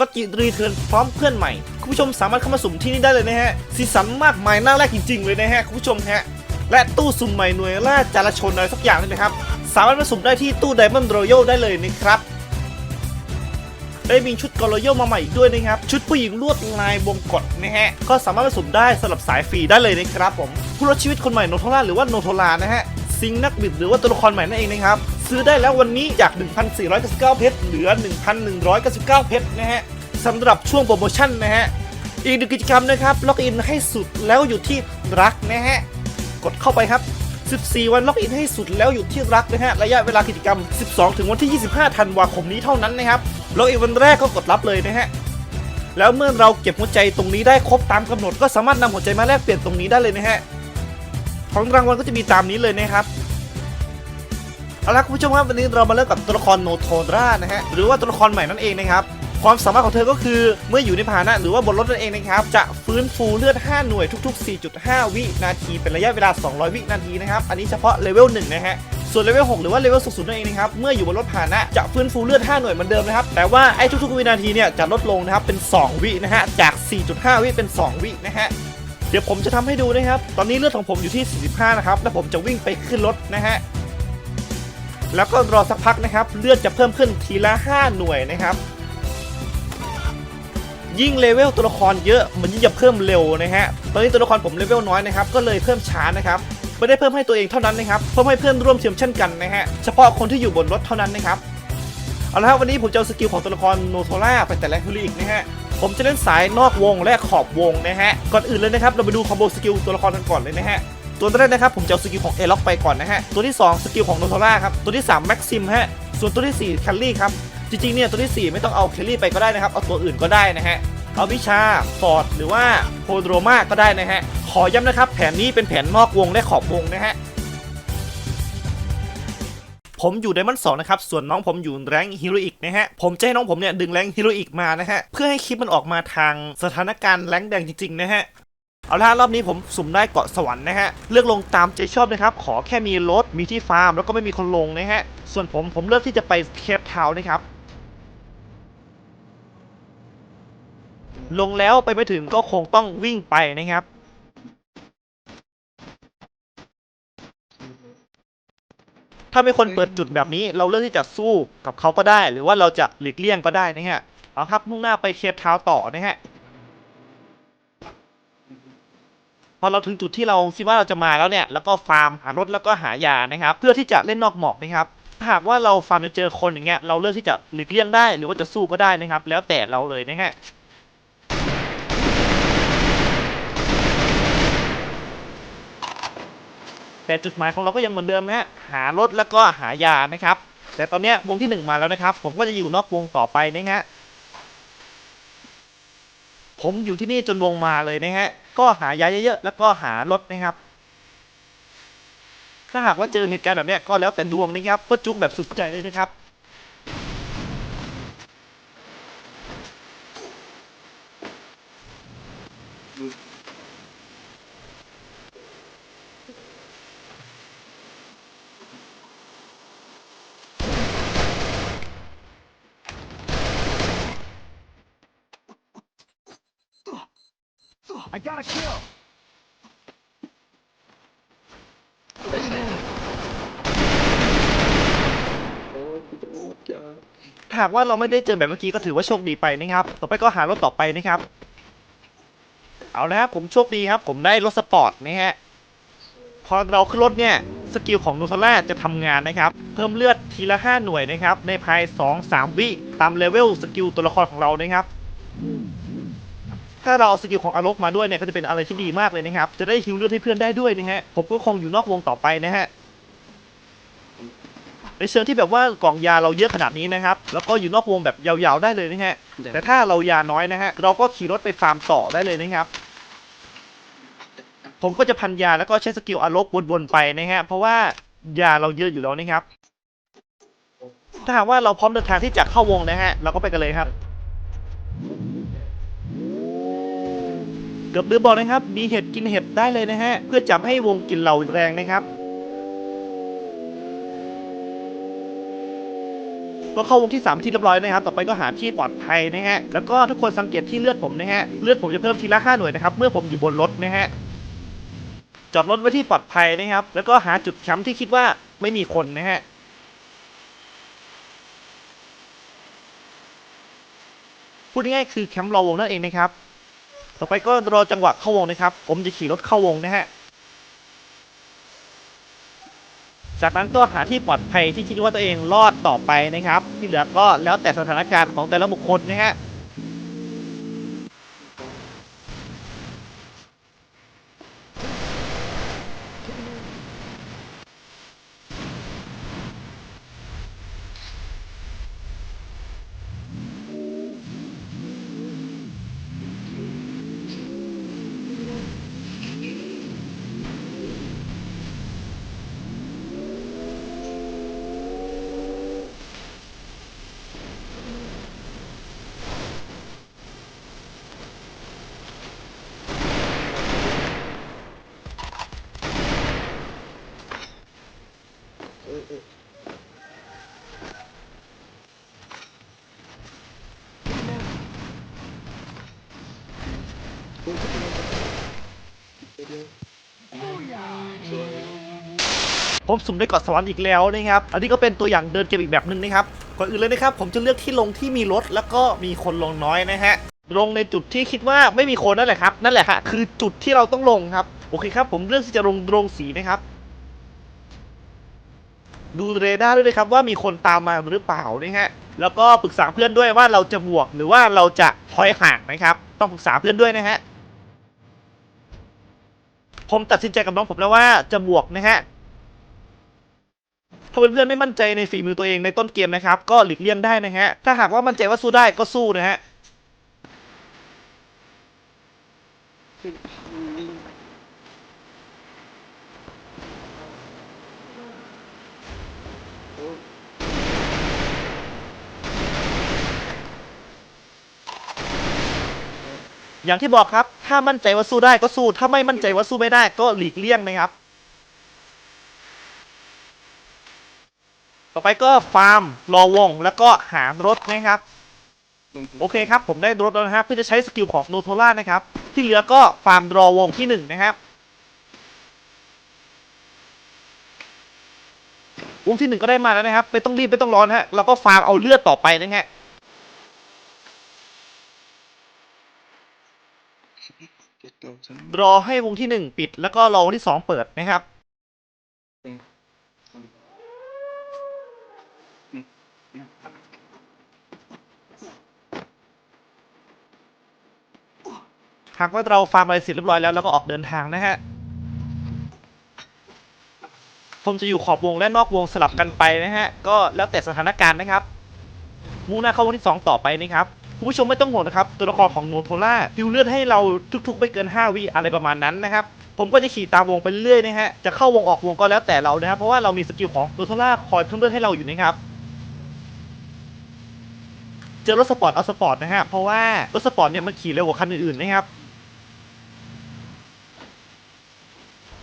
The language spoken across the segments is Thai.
ก็จิรีเทิร์นพร้อมเพื่อนใหม่ คุณผู้ชมสามารถเข้ามาสุ่มที่นี่ได้เลยนะฮะสีสันมากมายน่าแรกจริง ๆ เลยนะฮะคุณผู้ชมฮะและตู้สุ่มใหม่หน่วยล่าจารชนอะไรสักอย่างนี่นะครับ สามารถมาสุ่มได้ที่ตู้ Diamond Royal ได้เลยนะครับได้มีชุดกอลโยมาใหม่อีกด้วยนะครับ ชุดผู้หญิงลวดลายวงกดนะฮะ ก็สามารถมาสุ่มได้สำหรับสายฟรีได้เลยนะครับผมผู้รอดชีวิตคนใหม่โนโทราหรือว่าโนโทรานะฮะ ซิงค์นักบิดหรือว่าตัวละครใหม่นั่นเองนะครับ ซื้อได้แล้ววันนี้จาก 1,499 เพชรเหลือ 1,199 เพชรนะฮะสำหรับช่วงโปรโมชั่นนะฮะ อีกหนึ่งกิจกรรมนะครับ ล็อกอินให้สุดแล้วอยู่ที่รักนะฮะ กดเข้าไปครับ 14 วันล็อกอินให้สุดแล้วอยู่ที่รักนะฮะ ระยะเวลากิจกรรม 12 ถึงวันที่ 25 ธันวาคมนี้เท่านั้นนะครับ ล็อกอินวันแรกก็กดรับเลยนะฮะ แล้วเมื่อเราเก็บหัวใจตรงนี้ได้ครบตามกำหนด ก็สามารถนำหัวใจมาแลกเปลี่ยนตรงนี้ได้เลยนะฮะ ของรางวัลก็จะมีตามนี้เลยนะครับ เอาละคุณผู้ชมครับวันนี้เรามาเริ่มกับตัวละครโนโทรานะฮะหรือว่าตัวละครใหม่นั่นเองนะครับความสามารถของเธอก็คือเมื่ออยู่ในพาหนะหรือว่าบนรถนั่นเองนะครับจะฟื้นฟูเลือด 5 หน่วยทุก ๆ 4.5 วินาที เป็นระยะเวลา 200 วินาทีนะครับอันนี้เฉพาะเลเวล1นะฮะส่วนเลเวล6หรือว่าเลเวลสูงๆนั่นเองนะครับเมื่ออยู่บนรถพาหนะจะฟื้นฟูเลือด 5 หน่วยเหมือนเดิมนะครับแต่ว่าไอ้ทุกๆ วินาทีเนี่ยจะลดลงนะครับเป็น 2 วินะฮะจาก 4.5 วิเป็น 2 วินะฮะเดี๋ยวผมจะทำให้ดูนะครับตอนนี้เลือดของผมอยู่ที่ 45 นะครับแล้วผมจะวิ่งไปขึ้นรถนะฮะ แล้วก็รอสักพักนะครับ เลือดจะเพิ่มขึ้นทีละ 5 หน่วยนะครับ ยิ่งเลเวลตัวละครเยอะมันยิ่งจะเพิ่มเร็วนะฮะตอนนี้ตัวละครผมเลเวลน้อยนะครับ ก็เลยเพิ่มช้านะครับไม่ได้เพิ่มให้ตัวเองเท่านั้นนะครับเพิ่มให้เพื่อนร่วมทีมเช่นกันนะฮะเฉพาะคนที่อยู่บนรถเท่านั้นนะครับเอาละครับวันนี้ผมจะเอาสกิลของตัวละครโนโทล่าไปแต่ละฮิลิกนะฮะผมจะเล่นสายนอกวงและขอบวงนะฮะก่อนอื่นเลยนะครับเราไปดูคอมโบสกิลตัวละครกันก่อนเลยนะฮะ ตัวแรกนะครับผมจะเอาสกิลของเอล็อกไปก่อนนะฮะ ตัวที่ 2 สกิลของโนโทล่าครับ ตัวที่3แม็กซิมฮะ ส่วนตัวที่4แคลรี่ครับ จริงๆเนี่ยตัวที่ 4 ไม่ต้องเอาแคลรี่ไปก็ได้นะครับ เอาตัวอื่นก็ได้นะฮะ เอาวิชาฟอร์ดหรือว่าโพโดรมาก็ได้นะฮะ ขอย้ำนะครับ แผนนี้เป็นแผนนอกวงและขอบวงนะฮะผมอยู่ไดมอนด์สองนะครับ ส่วนน้องผมอยู่แรงฮีโรอีกนะฮะ ผมจะให้น้องผมเนี่ยดึงแรงฮีโรอีกมานะฮะ เพื่อให้คลิปมันออกมาทางสถานการณ์แรงแดงจริงๆนะฮะ เอาละฮะรอบนี้ผมสุ่มได้เกาะสวรรค์นะฮะ เลือกลงตามใจชอบนะครับ ขอแค่มีรถ มีที่ฟาร์ม แล้วก็ไม่มีคนลงนะฮะ ส่วนผมผมเลือกที่จะไปเคปทาวน์นะครับ ลงแล้วไปไม่ถึงก็คงต้องวิ่งไปนะครับถ้าไม่คนเปิดจุดแบบนี้เราเลือกที่จะสู้กับเขาก็ได้ หรือว่าเราจะหลีกเลี่ยงก็ได้นะฮะเอาครับมุ่งหน้าไปเคปทาวน์ต่อนะฮะ พอเราถึงจุดที่เราคิดว่าเราจะมาแล้วเนี่ยแล้วก็ฟาร์มหารถแล้วก็หายานะครับ เพื่อที่จะเล่นนอกหมอกนะครับหากว่าเราฟาร์มจะเจอคนอย่างเงี้ยเราเลือกที่จะหลีกเลี่ยงได้ หรือว่าจะสู้ก็ได้นะครับ แล้วแต่เราเลยนะฮะแต่จุดหมายของเราก็ยังเหมือนเดิมนะฮะหารถแล้วก็หายานะครับ แต่ตอนนี้วงที่หนึ่งมาแล้วนะครับ ผมก็จะอยู่นอกวงต่อไปนะฮะ ผมอยู่ที่นี่จนวงมาเลยนะฮะ ก็หายาเยอะๆ แล้วก็หารถนะครับ ถ้าหากว่าเจอเหตุการณ์แบบนี้ก็แล้วแต่ดวงนะครับ ก็จุกแบบสุดใจเลยนะครับ I got a kill. หากว่าเราไม่ได้เจอแบบเมื่อกี้ก็ถือว่าโชคดีไปนะครับ ต่อไปก็หารถต่อไปนะครับ เอาละครับผมโชคดีครับ ผมได้รถสปอร์ตนะฮะ พอเราขึ้นรถเนี่ย สกิลของนูทล่าจะทำงานนะครับ เพิ่มเลือดทีละ 5 หน่วยนะครับ ในภาย 2-3 วิตามเลเวลสกิลตัวละครของเรานะครับ ถ้าเราเอาสกิลของอารกมาด้วยเนี่ยก็จะเป็นอะไรที่ดีมากเลยนะครับ จะได้ฮิวเลือดให้เพื่อนได้ด้วยนะฮะ ผมก็คงอยู่นอกวงต่อไปนะฮะ ในเชิงที่แบบว่ากล่องยาเราเยอะขนาดนี้นะครับ แล้วก็อยู่นอกวงแบบยาวๆได้เลยนะฮะ แต่ถ้าเรายาน้อยนะฮะ เราก็ขี่รถไปฟาร์มต่อได้เลยนะครับ ผมก็จะพันยาแล้วก็ใช้สกิลอารกวนๆไปนะฮะ เพราะว่ายาเราเยอะอยู่แล้วนะครับ ถ้าหากว่าเราพร้อมเดินทางที่จะเข้าวงนะฮะ เราก็ไปกันเลยครับ เกือบลืมบอกนะครับ มีเห็ดกินเห็ดได้เลยนะฮะ เพื่อจับให้วงกินเราแรงนะครับ ก็เข้าวงที่ 3 ที่เรียบร้อยนะครับ ต่อไปก็หาที่ปลอดภัยนะฮะ แล้วก็ทุกคนสังเกตที่เลือดผมนะฮะ เลือดผมจะเพิ่มทีละ5หน่วยนะครับ เมื่อผมอยู่บนรถนะฮะ จอดรถไว้ที่ปลอดภัยนะครับ แล้วก็หาจุดแคมที่คิดว่าไม่มีคนนะฮะพูดง่ายๆคือแคมป์รอวงนั่นเองนะครับ ต่อไปก็รอจังหวะเข้าวงนะครับ ผมจะขี่รถเข้าวงนะฮะ จากนั้นก็หาที่ปลอดภัยที่คิดว่าตัวเองรอดต่อไปนะครับ ที่เหลือก็แล้วแต่สถานการณ์ของแต่ละบุคคลนะฮะ ผมสุ่มได้เกาะสวรรค์อีกแล้วนะครับ อันนี้ก็เป็นตัวอย่างเดินเกมอีกแบบหนึ่งนะครับ ก่อนอื่นเลยนะครับ ผมจะเลือกที่ลงที่มีรถแล้วก็มีคนลงน้อยนะฮะ ลงในจุดที่คิดว่าไม่มีคนนั่นแหละครับ นั่นแหละค่ะคือจุดที่เราต้องลงครับ โอเคครับ ผมเลือกที่จะลงโรงสีนะครับ ดูเรดาร์ด้วยนะครับว่ามีคนตามมาหรือเปล่านะฮะ แล้วก็ปรึกษาเพื่อนด้วยว่าเราจะบวกหรือว่าเราจะถอยห่างนะครับ ต้องปรึกษาเพื่อนด้วยนะฮะ ผมตัดสินใจกับน้องผมแล้วว่าจะบวกนะฮะ ถ้าเพื่อนๆไม่มั่นใจในฝีมือตัวเองในต้นเกมนะครับ ก็หลีกเลี่ยงได้นะฮะ ถ้าหากว่ามั่นใจว่าสู้ได้ก็สู้นะฮะอย่างที่บอกครับ ถ้ามั่นใจว่าสู้ได้ก็สู้ ถ้าไม่มั่นใจว่าสู้ไม่ได้ก็หลีกเลี่ยงนะครับ อไปก็ฟาร์มรอวง แล้วก็หารถนะครับ โอเคครับ ผมได้รถแล้วนะครับเพื่อจะใช้สกิลของโนโทล่านะครับ ที่เหลือก็ฟาร์มรอวงที่หนึ่งนะครับวงที่หนึ่งก็ได้มาแล้วนะครับ ไม่ต้องรีบไม่ต้องร้อนฮะเราก็ฟาร์มเอาเลือดต่อไปนะฮะรอให้วงที่หนึ่งปิดแล้วก็รอวงที่สองเปิดนะครับ หากว่าเราฟาร์มอะไรเสร็จเรียบร้อยแล้วแล้วก็ออกเดินทางนะฮะ ผมจะอยู่ขอบวงและนอกวงสลับกันไปนะฮะ ก็แล้วแต่สถานการณ์นะครับมุ่งหน้าเข้าวงที่ 2 ต่อไปนะครับคุณผู้ชมไม่ต้องห่วงนะครับ ตัวละครของโนโทล่าฟิวเลือดให้เราทุก ๆ ไม่เกิน 5 วิอะไรประมาณนั้นนะครับ ผมก็จะขี่ตามวงไปเรื่อยนะฮะ จะเข้าวงออกวงก็แล้วแต่เรานะครับ เพราะว่าเรามีสกิลของโนโทล่าคอยเพิ่มเลือดให้เราอยู่นะครับเจอรถสปอร์ตเอาสปอร์ตนะฮะเพราะว่ารถสปอร์ตเนี่ยมันขี่เร็วกว่าคันอื่นๆนะครับ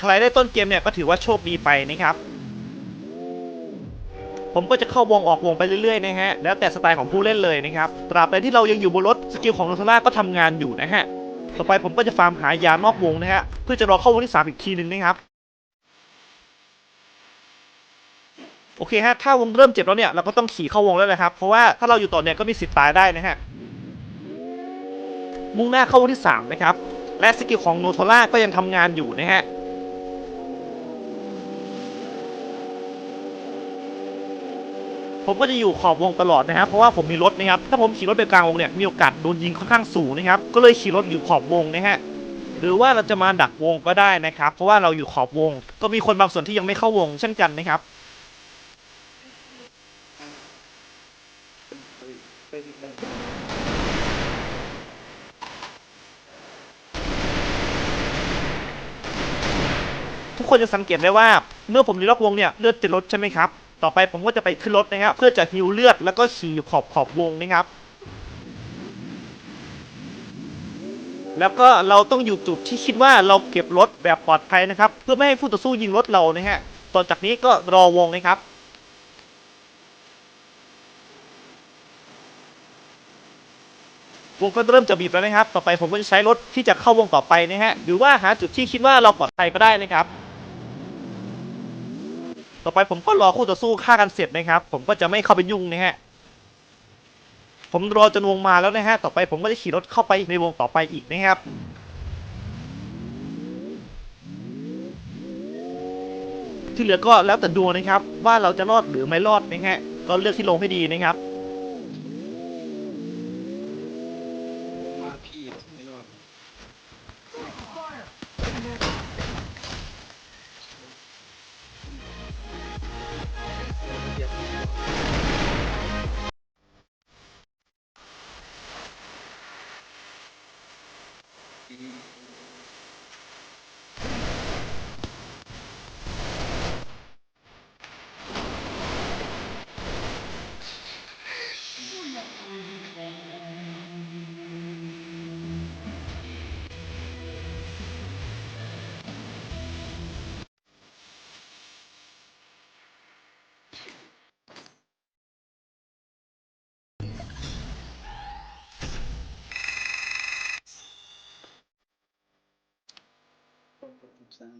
ใครได้ต้นเกมเนี่ยก็ถือว่าโชคดีไปนะครับ ผมก็จะเข้าวงออกวงไปเรื่อยๆนะฮะ แล้วแต่สไตล์ของผู้เล่นเลยนะครับ ตราบใดที่เรายังอยู่บนรถสกิลของโนซาร่าก็ทำงานอยู่นะฮะ ต่อไปผมก็จะฟาร์มหายานอกวงนะฮะ เพื่อจะรอเข้าวงที่3อีกทีหนึ่งนะครับโอเคฮะ ถ้าวงเริ่มเจ็บแล้วเนี่ยเราก็ต้องขี่เข้าวงแล้วนะครับ เพราะว่าถ้าเราอยู่ต่อเนี่ยก็มีสิทธิ์ตายได้นะฮะ มุ่งหน้าเข้าวงที่ 3 นะครับ และสกิลของโนโทล่าก็ยังทำงานอยู่นะฮะ ผมก็จะอยู่ขอบวงตลอดนะครับเพราะว่าผมมีรถนะครับถ้าผมขี่รถไปกลางวงเนี่ยมีโอกาสโดนยิงค่อนข้างสูงนะครับก็เลยขี่รถอยู่ขอบวงนะฮะหรือว่าเราจะมาดักวงก็ได้นะครับ เพราะว่าเราอยู่ขอบวง ก็มีคนบางส่วนที่ยังไม่เข้าวงเช่นกันนะครับทุกคนจะสังเกตได้ว่า เมื่อผมอยู่นอกวงเนี่ยเลือดจะลดใช่ไหมครับ ต่อไปผมก็จะไปขึ้นรถนะครับ เพื่อจะฮิวเลือดแล้วก็ขี่ขอบขอบวงนะครับ แล้วก็เราต้องอยู่จุดที่คิดว่าเราเก็บรถแบบปลอดภัยนะครับ เพื่อไม่ให้ผู้ต่อสู้ยิงรถเรานะฮะตอนจากนี้ก็รอวงนะครับวงก็เริ่มจะบีบแล้วนะครับ ต่อไปผมก็จะใช้รถที่จะเข้าวงต่อไปนะฮะ หรือว่าหาจุดที่คิดว่าเราปลอดภัยก็ได้นะครับ ต่อไปผมก็รอคู่ต่อสู้ฆ่ากันเสร็จนะครับ ผมก็จะไม่เข้าไปยุ่งนะฮะผมรอจนวงมาแล้วนะฮะ ต่อไปผมก็จะขี่รถเข้าไปในวงต่อไปอีกนะครับที่เหลือก็แล้วแต่ดวงนะครับ ว่าเราจะรอดหรือไม่รอดนะฮะก็เลือกที่ลงให้ดีนะครับ สาม